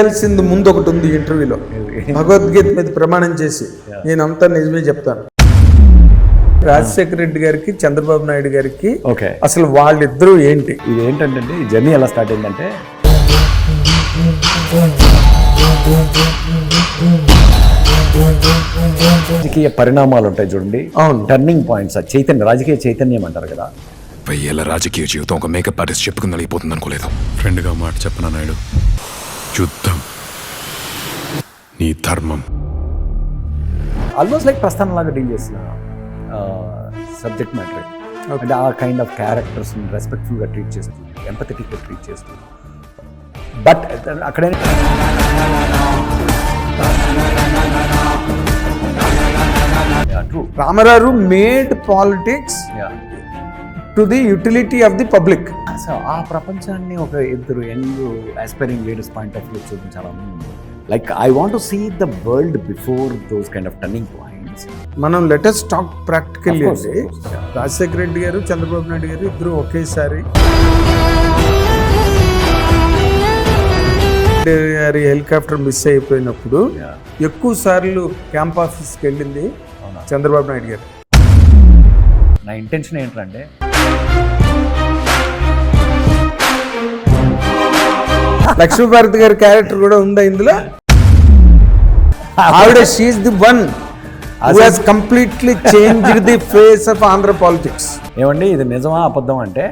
చేయాల్సింది ముందు ఒకటి ఉంది ఇంటర్వ్యూలో భగవద్గీత మీద ప్రమాణం చేసి నేను అంతా నిజమే చెప్తాను. రాజశేఖర రెడ్డి గారికి చంద్రబాబు నాయుడు గారికి ఓకే అసలు వాళ్ళిద్దరూ ఏంటి? ఇది ఏంటంటే ఈ జర్నీ ఎలా స్టార్ట్ అయిందంటే? రాజకీయ పరిణామాలు ఉంటాయి చూడండి. అవును. టర్నింగ్ పాయింట్స్ ఆ చైతన్య రాజకీయ చైతన్యం అంటారు కదా. వెయ్యేళ్ళ రాజకీయ జీవితం ఒక మేకప్ ఆర్టిస్ట్ చెప్పుకుని నలిగిపోతుంది అనుకోలేదు ఫ్రెండ్గా మాట చెప్పనా నాయుడు? యుద్ధం. నీ ధర్మం. ఆల్మోస్ట్ లైక్ ప్రస్థానం లాగా డీల్ చేసిన సబ్జెక్ట్ మ్యాటర్ అంటే ఆ కైండ్ ఆఫ్ క్యారెక్టర్స్ రెస్పెక్ట్ఫుల్గా ట్రీట్ చేస్తూ ఎంపథెటిక్గా ట్రీట్ చేస్తూ. బట్ అక్కడే true Rama Rao made politics to the utility of the public so ఆ ప్రపంచాన్ని ఒక ఇద్దరు young aspiring leaders point of view చూపించాలని like I want to see the world before those kind of turning points మనం latest talk practical. Rajasekhara Reddy garu Chandrababu Naidu గారు ఇద్దరు ఒకేసారి. గారి హెలికాప్టర్ మిస్ అయిపోయినప్పుడు ఎక్కువ సార్లు క్యాంప్ ఆఫీస్కి వెళ్ళింది చంద్రబాబు నాయుడు గారు. నా ఇంటెన్షన్ ఏంటంటే లక్ష్మీభారతి గారి క్యారెక్టర్ కూడా ఉందా ఇందులో? ఆవిడ she the one completely change the face of Andhra politics ఏమండి ఇది నిజమా అబద్ధం అంటే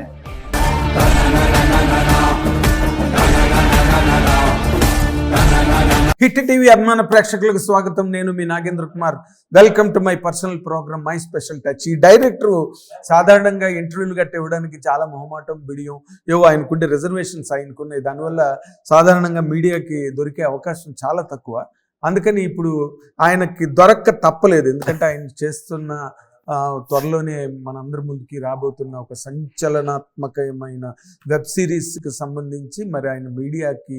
హిట్ టీవీ అభిమాన ప్రేక్షకులకు స్వాగతం. నేను మీ Nagendra Kumar. Welcome to my personal program my special touch. ఈ డైరెక్టర్ సాధారణంగా ఇంటర్వ్యూలు గట్ట ఇవ్వడానికి చాలా మొహమాటం బిడియం ఏవో ఆయనకుండే రిజర్వేషన్స్ ఆయనకున్నాయి. దానివల్ల సాధారణంగా మీడియాకి దొరికే అవకాశం చాలా తక్కువ. అందుకని ఇప్పుడు ఆయనకి దొరక్క తప్పలేదు. ఎందుకంటే ఆయన చేస్తున్న త్వరలోనే మనందరి ముందుకి రాబోతున్న ఒక సంచలనాత్మకమైన వెబ్ సిరీస్కి సంబంధించి మరి ఆయన మీడియాకి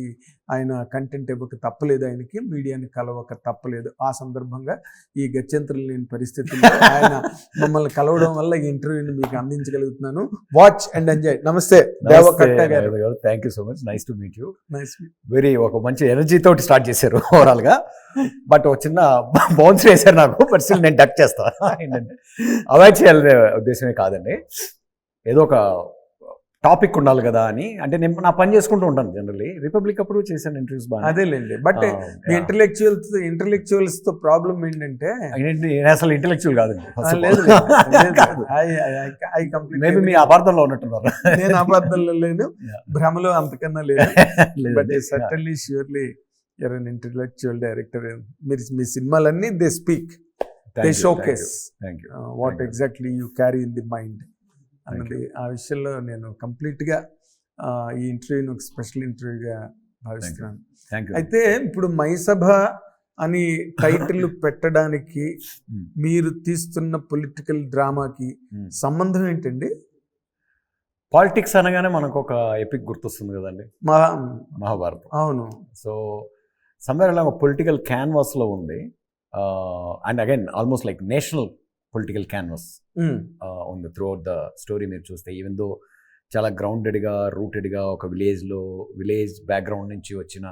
ఆయన కంటెంట్ ఇవ్వక తప్పలేదు ఆయనకి మీడియాని కలవక తప్పలేదు. ఆ సందర్భంగా ఈ గత్యంతరం లేని పరిస్థితుల్లో ఆయన మమ్మల్ని కలవడం వల్ల ఈ ఇంటర్వ్యూని మీకు అందించగలుగుతున్నాను. వాచ్ అండ్ ఎంజాయ్ నమస్తే Deva Katta garu. Thank you so much nice to meet you nice very ఒక మంచి ఎనర్జీ తోటి స్టార్ట్ చేశారు ఓవరాల్గా. బట్ ఒక చిన్న బౌన్స్ వేశారు నాకు బట్ స్టిల్ నేను డక్ చేస్తా. ఏంటంటే అవాయిడ్ చేయాలనే ఉద్దేశమే కాదండి. ఏదో ఒక టాపిక్ ఉండాలి కదా అని. అంటే నేను నా పని చేసుకుంటూ ఉంటాను జనరల్లీ రిపబ్లిక్ అప్పుడు చేశాను ఇంటర్వ్యూస్ బాగా అదేలేండి. బట్ ఇంటలెక్చువల్స్ ఇంటలెక్చువల్స్తో ప్రాబ్లం ఏంటంటే అసలు ఇంటెలెక్చువల్ కంప్లీట్ మేబీ మీ అపార్థంలో ఉన్నట్టున్నారు. నేను అబద్ధంలో లేను. భ్రమలో అంతకన్నా లేదు. But. Certainly surely you're an intellectual director మీరు మీ సినిమాలన్నీ they speak they you, show thank case you, thank you. What. Exactly you carry in the mind అన్నది ఆ విషయంలో నేను కంప్లీట్గా ఈ ఇంటర్వ్యూని ఒక స్పెషల్ ఇంటర్వ్యూగా భావిస్తున్నాను. అయితే ఇప్పుడు మైసభ అని టైటిల్ పెట్టడానికి. మీరు తీస్తున్న పొలిటికల్ డ్రామాకి. సంబంధం ఏంటండి? పాలిటిక్స్ అనగానే మనకు ఒక ఎపిక్ గుర్తొస్తుంది కదండి. మా మహాభారతం. అవును. సో సమ్వేర్ అలా ఒక పొలిటికల్ క్యాన్వాస్లో ఉంది. And again almost like national political canvas. ఉంది త్రూ అవుట్ ద స్టోరీ మీరు చూస్తే ఈవెన్ దో చాలా గ్రౌండెడ్గా రూటెడ్గా ఒక విలేజ్లో విలేజ్ బ్యాక్గ్రౌండ్ నుంచి వచ్చిన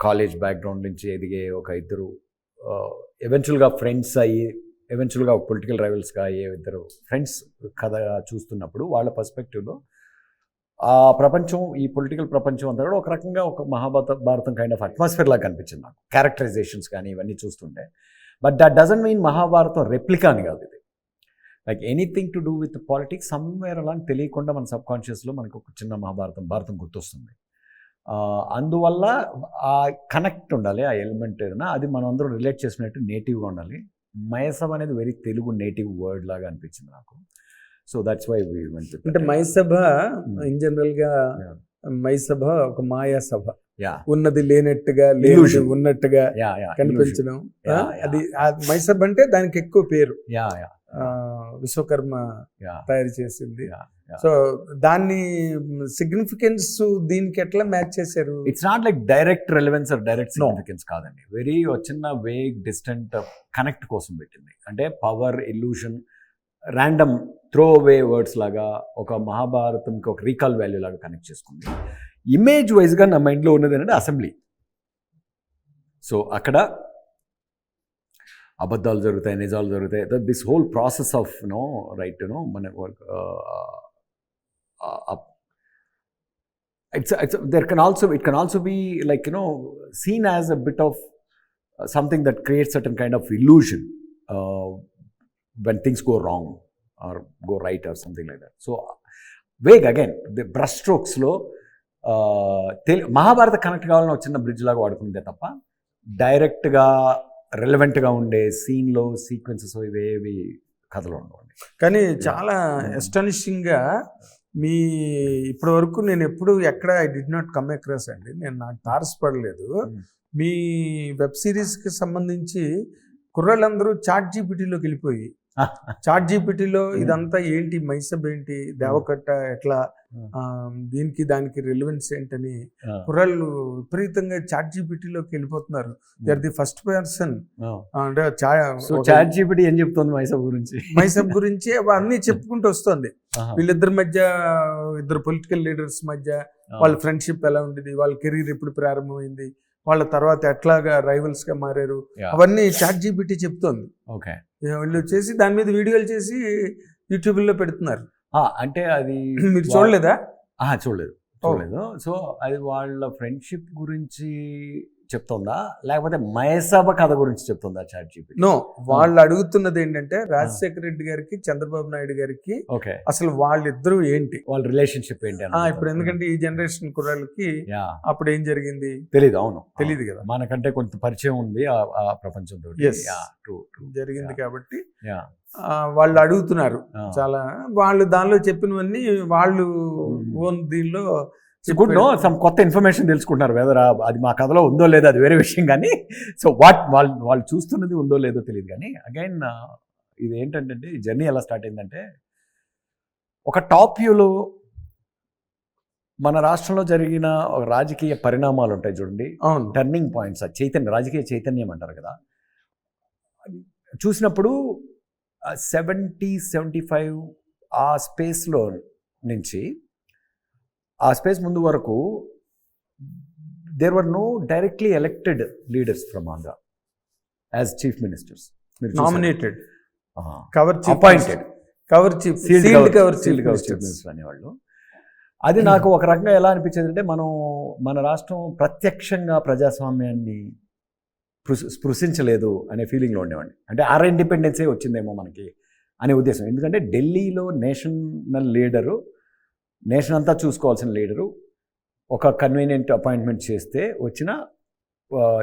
కాలేజ్ బ్యాక్గ్రౌండ్ నుంచి ఎదిగే ఒక ఇద్దరు ఎవెన్చువల్గా ఫ్రెండ్స్ అయ్యి ఎవెన్చువల్గా ఒక పొలిటికల్ రైవల్స్గా అయ్యే ఇద్దరు ఫ్రెండ్స్ కథ చూస్తున్నప్పుడు వాళ్ళ పర్స్పెక్టివ్లో ఆ ప్రపంచం ఈ పొలిటికల్ ప్రపంచం అంతా కూడా ఒక రకంగా ఒక Mahabharata Bharatam kind of atmosphere లాగా కనిపించింది నాకు క్యారెక్టరైజేషన్స్ కానీ ఇవన్నీ చూస్తుంటే but that doesn't mean Mahabharatam replica అని కాదు ఇది. Like anything to do with politics somewhere అలా అని తెలియకుండా మన సబ్ కాన్షియస్లో మనకు ఒక చిన్న మహాభారతం భారతం గుర్తొస్తుంది. అందువల్ల ఆ కనెక్ట్ ఉండాలి ఆ ఎలిమెంట్ ఏదైనా. అది మనం అందరం రిలేట్ చేసినట్టు నేటివ్గా ఉండాలి. మయసభ అనేది వెరీ తెలుగు నేటివ్ వర్డ్ లాగా అనిపించింది నాకు. సో దట్స్ వై అంటే మైసభ Hmm. ఇన్ జనరల్గా Yeah. మైసభ ఒక మాయా సభ ఉన్నది లేనట్టుగా Illusion. ఉన్నట్టుగా కనిపించడం. అది ఆ మైసభ అంటే దానికి ఎక్కువ పేరు. యా యా ఆ, విశ్వకర్మ తయారు చేసింది. సో దాన్ని సిగ్నిఫికెన్స్ దీనికి ఎట్లా మ్యాచ్ చేశారు? It's not like direct relevance or direct. Significance కాదండి. వెరీ చిన్న వేగ్ డిస్టెంట్ కనెక్ట్ కోసం పెట్టింది. అంటే power illusion random throw away words లాగా ఒక మహాభారతంకి ఒక రీకాల్ వాల్యూ లాగా కనెక్ట్ చేసుకుంది. ఇమేజ్ వైజ్గా నా మైండ్లో ఉన్నది ఏంటంటే అసెంబ్లీ సో అక్కడ అబద్ధాలు జరుగుతాయి నిజాలు జరుగుతాయి. This whole process of no right no మన it's it's there can also it can also be like you know seen as a bit of something that create certain kind of illusion when things go wrong or go right or something like that so vague again the brush స్ట్రోక్స్లో తెలి Mahabharata connect కావాలని ఒక చిన్న bridge లాగా వాడుకుంటే తప్ప డైరెక్ట్గా రెలవెంట్గా ఉండే సీన్లో సీక్వెన్సెస్ ఇవేవి కథలు ఉండవండి. కానీ చాలా astonishing గా మీ ఇప్పటి వరకు నేను ఎప్పుడు ఎక్కడ I did not come across అండి. నేను నాకు తారసపడలేదు. మీ వెబ్ సిరీస్కి సంబంధించి కుర్రాళ్ళందరూ చాట్ జీపీటీలోకి వెళ్ళిపోయి చాట్ జీపీటీలో ఇదంతా ఏంటి? మైసబ్ ఏంటి? దేవకట్ట ఎట్లా? Hmm. దీనికి దానికి రిలవెన్స్ ఏంటని కుర్రాళ్ళు విపరీతంగా చాట్ జీపీటీలోకి వెళ్ళిపోతున్నారు. ఆర్ ది ఫస్ట్ పర్సన్ అంటే చాట్ జీపీటీ ఏం చెప్తుంది మైసబ్ గురించి? మైసబ్ గురించి అన్ని చెప్పుకుంటూ వస్తుంది. వీళ్ళిద్దరి మధ్య ఇద్దరు పొలిటికల్ లీడర్స్ మధ్య వాళ్ళ ఫ్రెండ్షిప్ ఎలా ఉండేది? వాళ్ళ కెరీర్ ఎప్పుడు ప్రారంభమైంది? వాళ్ళ తర్వాత ఎట్లాగా రైవల్స్గా మారారు. అవన్నీ చాట్ జీపీటీ చెప్తోంది. ఓకే వీళ్ళు చేసి దాని మీద వీడియోలు చేసి యూట్యూబ్లో పెడుతున్నారు అంటే అది మీరు చూడలేదా? చూడలేదు. చూడలేదు. సో అది వాళ్ళ ఫ్రెండ్షిప్ గురించి చెప్తుందా? లేకపోతే మహేసాబ కథ గురించి చెప్తుందా చాట్ జీపీటీ నో వాళ్ళు అడుగుతున్నది ఏంటంటే రాజశేఖర రెడ్డి గారికి చంద్రబాబు నాయుడు గారికి ఓకే. అసలు వాళ్ళిద్దరూ ఏంటి? వాళ్ళ రిలేషన్షిప్ ఏంటి ఇప్పుడు ఎందుకంటే ఈ జనరేషన్ కుర్రాళ్ళకి అప్పుడు ఏం జరిగింది? తెలీదు అవును. తెలీదు కదా. మనకంటే కొంత పరిచయం ఉంది ఆ ప్రపంచంతో. జరిగింది. కాబట్టి వాళ్ళు అడుగుతున్నారు చాలా. వాళ్ళు దానిలో చెప్పినవన్నీ వాళ్ళు. ఓన్ దీనిలో గుడ్ నో సమ్ కొత్త ఇన్ఫర్మేషన్ తెలుసుకుంటున్నారు వెదర్ అది మా కథలో ఉందో లేదో అది వేరే విషయం కానీ. సో వాట్ వాళ్ళు వాళ్ళు చూస్తున్నది ఉందో లేదో తెలియదు కానీ అగైన్ ఇది ఏంటంటే ఈ జర్నీ ఎలా స్టార్ట్ అయిందంటే ఒక టాప్ వ్యూలో మన రాష్ట్రంలో జరిగిన ఒక రాజకీయ పరిణామాలు ఉంటాయి చూడండి. టర్నింగ్ పాయింట్స్ ఆ చైతన్య రాజకీయ చైతన్యం అంటారు కదా. చూసినప్పుడు సెవెంటీ సెవెంటీ ఫైవ్ ఆ స్పేస్లో నుంచి ఆ స్పేస్ ముందు వరకు there were no directly elected leaders from Andhra as chief ministers nominated cover appointed cover chief sealed cover sealed cover chief minister అనేవాళ్ళు. అది నాకు ఒక రకంగా ఎలా అనిపించేది అంటే మనం మన రాష్ట్రం ప్రత్యక్షంగా ప్రజాస్వామ్యాన్ని స్పృశ- స్పృశించలేదు అనే ఫీలింగ్లో ఉండేవాడిని. అంటే ఆర్ ఇండిపెండెన్సే వచ్చిందేమో మనకి అనే ఉద్దేశం. ఎందుకంటే ఢిల్లీలో నేషనల్ లీడరు నేషన్ అంతా చూసుకోవాల్సిన లీడరు. ఒక కన్వీనియంట్ అపాయింట్మెంట్ చేస్తే వచ్చిన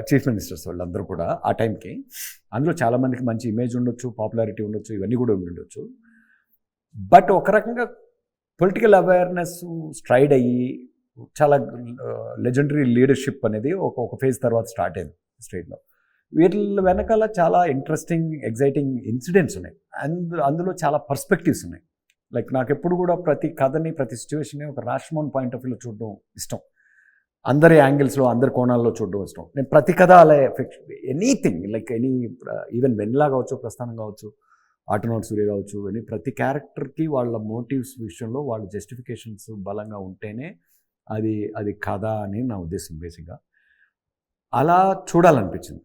చీఫ్ మినిస్టర్స్ వాళ్ళందరూ కూడా ఆ టైంకి. అందులో చాలామందికి మంచి ఇమేజ్ ఉండొచ్చు పాపులారిటీ ఉండొచ్చు ఇవన్నీ కూడా ఉండొచ్చు. బట్ ఒక రకంగా పొలిటికల్ అవేర్నెస్ స్ట్రైడ్ అయ్యి చాలా లెజెండరీ లీడర్షిప్ అనేది ఒక ఒక ఫేజ్ తర్వాత స్టార్ట్ అయింది స్టేట్లో. వీటి వెనకాల చాలా ఇంట్రెస్టింగ్ ఎగ్జైటింగ్ ఇన్సిడెంట్స్ ఉన్నాయి. అందు అందులో చాలా పర్స్పెక్టివ్స్ ఉన్నాయి. లైక్ నాకు ఎప్పుడు కూడా ప్రతి కథని ప్రతి సిచ్యువేషన్ని ఒక రాష్మోన్ పాయింట్ ఆఫ్ వ్యూలో చూడడం ఇష్టం. అందరి యాంగిల్స్లో అందరి కోణాల్లో చూడడం ఇష్టం. నేను ప్రతి కథ అలా effect anything like any even వెన్లా కావచ్చు ప్రస్థానం కావచ్చు ఆటోనాట్ సూర్య కావచ్చు అని ప్రతి క్యారెక్టర్కి వాళ్ళ మోటివ్స్ విషయంలో వాళ్ళ జస్టిఫికేషన్స్ బలంగా ఉంటేనే అది అది కథ అని నా ఉద్దేశం బేసిక్గా అలా చూడాలనిపించింది.